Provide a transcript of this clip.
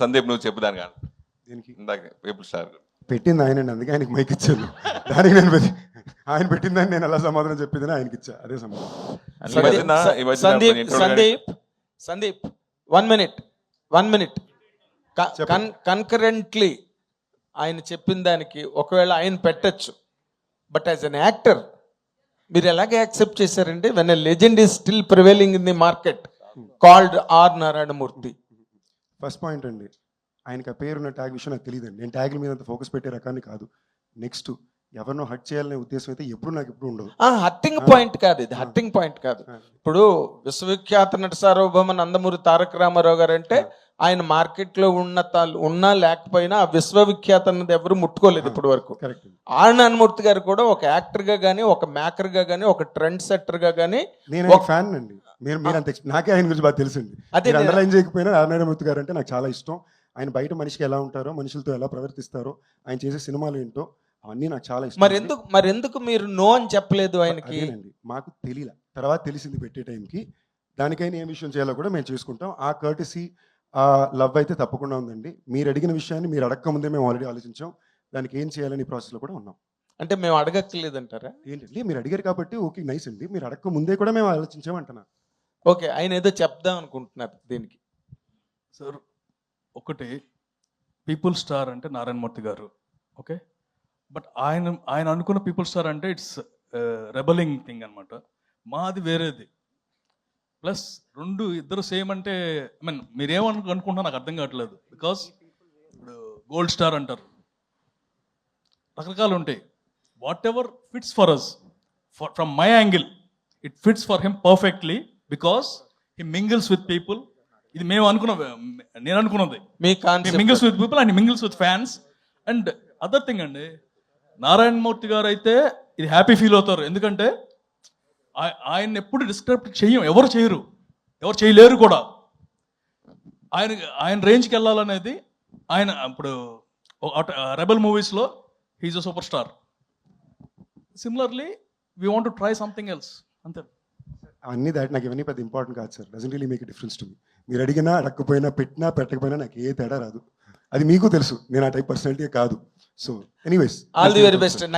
సందీప్ నువ్వు చెప్పు దానికి దీనికి? ఇందాక స్టార్ పెట్టింది ఆయనండి అందుకే ఆయనకి మైక్ ఇచ్చాను. దానికి నేను ఆయన పెట్టిందని నేను ఎలా సమాధానం చెప్పిందని ఆయనకి ఇచ్చా. అదే సమాధానం. Sandeep Sandeep Sandeep one minute one minute concurrently ఆయన చెప్పిన దానికి ఒకవేళ ఆయన పెట్టచ్చు. బట్ యాజ్ అన్ యాక్టర్ మీరు ఎలాగ యాక్సెప్ట్ చేశారంటే when a legend is still prevailing in the market called R Narayanamurthy first point అండి. ఆయనకు ఆ పేరున్న ట్యాగ్ విషయం నాకు తెలియదండి నేను ట్యాగ్ల మీద అంత ఫోకస్ పెట్టే రకాన్ని కాదు. నెక్స్ట్ ఎవరినో హట్ చేయాలనే ఉద్దేశం అయితే ఎప్పుడు నాకు ఎప్పుడు ఉండదు. హట్టింగ్ పాయింట్ కాదు ఇది హట్టింగ్ పాయింట్ కాదు. ఇప్పుడు విశ్వవిఖ్యాత నట సార్వభౌమ నందమూరి తారక రామారావు గారు అంటే ఆయన మార్కెట్లో ఉన్న తాల్- ఉన్నా లేకపోయినా ఆ విశ్వవిఖ్యాత అన్నది ఎవరు ముట్టుకోలేదు ఇప్పటి వరకు. నారాయణమూర్తి గారు కూడా ఒక యాక్టర్గా గానీ ఒక మేకర్గా గానీ ఒక ట్రెండ్ సెట్టర్గా గానీ నేను ఆయన ఫ్యాన్ అండి. మీరు మీరు అంత నాకే ఆయన గురించి బాగా తెలుసండి. అదే అండర్లైన్ చేయకపోయినా నారాయణమూర్తి గారు అంటే నాకు చాలా ఇష్టం. ఆయన బయట మనిషికి ఎలా ఉంటారో మనుషులతో ఎలా ప్రవర్తిస్తారో ఆయన చేసే సినిమాలు ఏంటో అవన్నీ నాకు చాలా ఇష్టం మరి ఎందుకు మరి ఎందుకు మీరు నో అని చెప్పలేదు ఆయనకి? అదేనండి మాకు తెలియలే తర్వాత తెలిసింది పెట్టే టైంకి. దానికైనా ఏం విషయం చేయాలో కూడా మేము చేసుకుంటాం. ఆ కర్టసీ ఆ లవ్ అయితే తప్పకుండా ఉందండి. మీరు అడిగిన విషయాన్ని మీరు అడగక ముందే మేము ఆల్రెడీ ఆలోచించాం. దానికి ఏం చేయాలని ప్రాసెస్లో కూడా ఉన్నాం. అంటే మేము అడగక్కర్లేదంటారా? ఏంటండి? మీరు అడిగారు కాబట్టి ఓకే నైస్ అండి. మీరు అడగక ముందే కూడా మేము ఆలోచించామంటున్నా ఓకే ఆయన ఏదో చెప్దాం అనుకుంటున్నారు దీనికి. సార్ ఒకటి పీపుల్ స్టార్ అంటే నారాయణమూర్తి గారు. ఓకే? బట్ ఆయన ఆయన అనుకున్న పీపుల్ స్టార్ అంటే ఇట్స్ రెబలింగ్ థింగ్ అనమాట మాది వేరేది. ప్లస్ రెండు ఇద్దరు సేమ్ అంటే ఐ మీన్ మీరేమను అనుకుంటున్నా నాకు అర్థం కావట్లేదు. బికాస్ ఇప్పుడు గోల్డ్ స్టార్ అంటారు. రకరకాలు ఉంటాయి. Whatever fits for us for from my angle it fits for him perfectly because he mingles with people ఇది మేము అనుకున్న నేను అనుకున్నది. మీ mingles with people and mingles with fans and other thing అండి నారాయణ మూర్తి గారు అయితే ఇది హ్యాపీ ఫీల్ అవుతారు. ఎందుకంటే ఆయన ఎప్పుడు డిస్క్రైబ్ చేయం ఎవరు చేయరు. ఎవరు చేయలేరు కూడా. ఆయన ఆయన రేంజ్కి వెళ్ళాలనేది ఆయన ఇప్పుడు రెబల్ మూవీస్లో he's a super star. Similarly we want to try something else అంతే. అన్ని దాటి నాకు ఇవన్నీ పెద్ద ఇంపార్టెంట్ కాదు sir. Doesn't really make difference to me మీరు అడిగినా అడగకపోయినా పెట్టినా పెట్టకపోయినా నాకు ఏ తేడా రాదు. అది మీకు తెలుసు. నేను ఆ టైప్ పర్సనాలిటీ కాదు. So, anyways. All the very best.